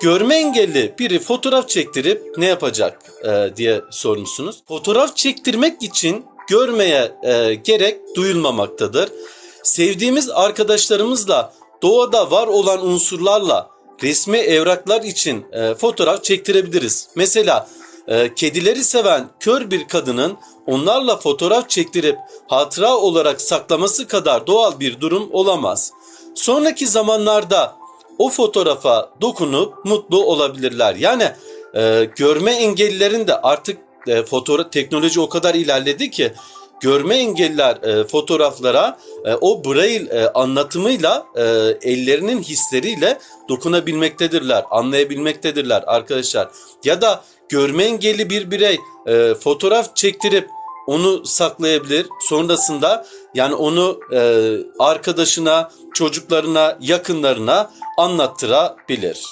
görme engelli biri fotoğraf çektirip ne yapacak e, diye sormuşsunuz. Fotoğraf çektirmek için görmeye e, gerek duyulmamaktadır. Sevdiğimiz arkadaşlarımızla doğada var olan unsurlarla resmi evraklar için e, fotoğraf çektirebiliriz. Mesela e, kedileri seven kör bir kadının onlarla fotoğraf çektirip hatıra olarak saklaması kadar doğal bir durum olamaz. Sonraki zamanlarda o fotoğrafa dokunup mutlu olabilirler. Yani e, görme engellilerin de artık e, fotoğraf teknoloji o kadar ilerledi ki görme engelliler e, fotoğraflara e, o braille e, anlatımıyla e, ellerinin hisleriyle dokunabilmektedirler, anlayabilmektedirler arkadaşlar. Ya da görme engelli bir birey e, fotoğraf çektirip onu saklayabilir. Sonrasında yani onu e, arkadaşına, çocuklarına, yakınlarına anlattırabilir.